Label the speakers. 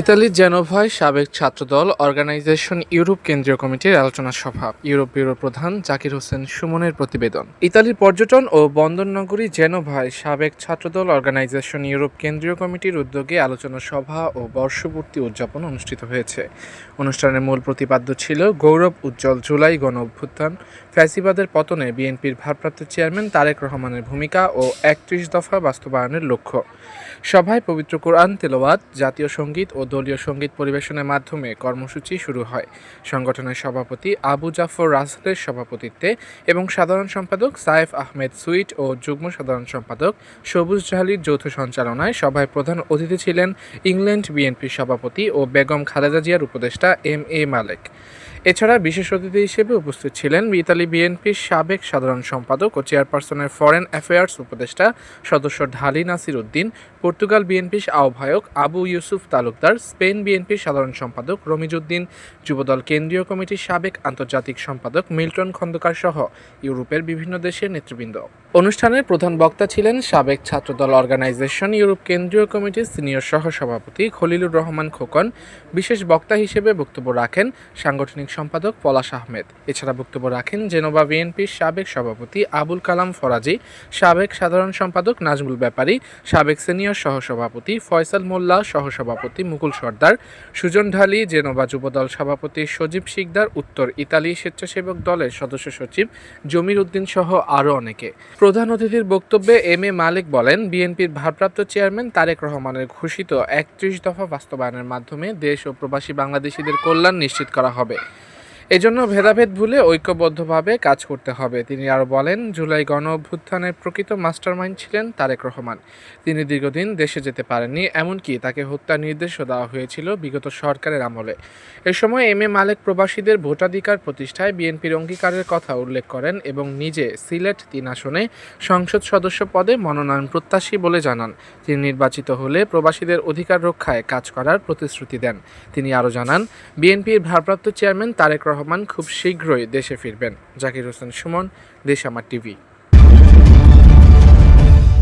Speaker 1: ইতালির জেনোভায় সাবেক ছাত্রদল organisation Europe কেন্দ্রীয় কমিটির আলোচনা সভা, ইউরোপ ব্যুরো প্রধান জাকির হোসেন সুমনের প্রতিবেদন। ইতালির পর্যটন ও বন্দর নগরী জেনোভায় সাবেক ছাত্রদল অর্গানাইজেশন ইউরোপ কেন্দ্রীয় কমিটির উদ্যোগে আলোচনা সভা ও বর্ষপূর্তি উদযাপন অনুষ্ঠিত হয়েছে। অনুষ্ঠানের মূল প্রতিপাদ্য ছিল গৌরব উজ্জ্বল জুলাই গণ অভ্যুত্থান। ফ্যাসিবাদের পতনে বিএনপির ভারপ্রাপ্ত চেয়ারম্যান তারেক রহমানের ভূমিকা ও একত্রিশ দফা বাস্তবায়নের লক্ষ্য। সভায় পবিত্র কোরআন তেলাওয়াত, জাতীয় সংগীত ও দলীয় সংগীত পরিবেশনের মাধ্যমে কর্মসূচি শুরু হয়। সংগঠনের সভাপতি আবু জাফর রাসেলের সভাপতিত্বে এবং সাধারণ সম্পাদক সাইফ আহমেদ সুইট ও যুগ্ম সাধারণ সম্পাদক সবুজ জাহালির যৌথ সঞ্চালনায় সভায় প্রধান অতিথি ছিলেন ইংল্যান্ড বিএনপির সভাপতি ও বেগম খালেদা জিয়ার উপদেষ্টা এম এ মালেক। এছাড়া বিশেষ অতিথি হিসেবে উপস্থিত ছিলেন ইতালি বিএনপির সাবেক সাধারণ সম্পাদক ও চেয়ারপারসনের ফরেন অ্যাফেয়ার্স উপদেষ্টা সদস্য ঢালি নাসির উদ্দিন, পর্তুগাল বিএনপির আহ্বায়ক আবু ইউসুফ তালুকদার, স্পেন বিএনপির সাধারণ সম্পাদক রমিজউদ্দিন, যুবদল কেন্দ্রীয় কমিটির সাবেক আন্তর্জাতিক সম্পাদক মিল্টন খন্দকার সহ ইউরোপের বিভিন্ন দেশের নেতৃবৃন্দ। অনুষ্ঠানের প্রধান বক্তা ছিলেন সাবেক ছাত্রদল অর্গানাইজেশন, ইউরোপ কেন্দ্রীয় কমিটির সিনিয়র সহ সভাপতি খলিলুর রহমান খোকন। বিশেষ বক্তা হিসেবে বক্তব্য রাখেন সাংগঠনিক সম্পাদক পলাশ আহমেদ। এছাড়া বক্তব্য রাখেন জেনোভা বিএনপির সাবেক সভাপতি আবুল কালাম ফরাজি, সাবেক সাধারণ সম্পাদক নাজমুল ব্যাপারী, সাবেক সিনিয়র সহসভাপতি ফয়সাল মোল্লা, সহসভাপতি মুকুল সর্দার, সুজন ঢালি, জেনোভা যুবদল সভাপতি সজীব শিকদার, উত্তর ইতালি স্বেচ্ছাসেবক দলের সদস্য সচিব জমির উদ্দিন সহ আরও অনেকে। প্রধান অতিথির বক্তব্যে এম এ মালিক বলেন, বিএনপির ভারপ্রাপ্ত চেয়ারম্যান তারেক রহমানের ঘোষিত একত্রিশ দফা বাস্তবায়নের মাধ্যমে দেশ ও প্রবাসী বাংলাদেশিদের কল্যাণ নিশ্চিত করা হবে। এজন্য ভেদাভেদ ভুলে ঐক্যবদ্ধভাবে কাজ করতে হবে। তিনি আরও বলেন, জুলাই গণ অভ্যুত্থানের প্রকৃত মাস্টারমাইন্ড ছিলেন তারেক রহমান। তিনি দীর্ঘদিন দেশে যেতে পারেননি, এমনকি তাকে হত্যার নির্দেশও দেওয়া হয়েছিল বিগত সরকারের আমলে। এ সময় এম এ মালেক প্রবাসীদের ভোটাধিকার প্রতিষ্ঠায় বিএনপির অঙ্গীকারের কথা উল্লেখ করেন এবং নিজে সিলেট তিন আসনে সংসদ সদস্য পদে মনোনয়ন প্রত্যাশী বলে জানান। তিনি নির্বাচিত হলে প্রবাসীদের অধিকার রক্ষায় কাজ করার প্রতিশ্রুতি দেন। তিনি আরও জানান, বিএনপির ভারপ্রাপ্ত চেয়ারম্যান তারেক রহমান খুব শীঘ্রই দেশে ফিরবেন। জাকির হোসেন সুমন দেশ আমার টিভি।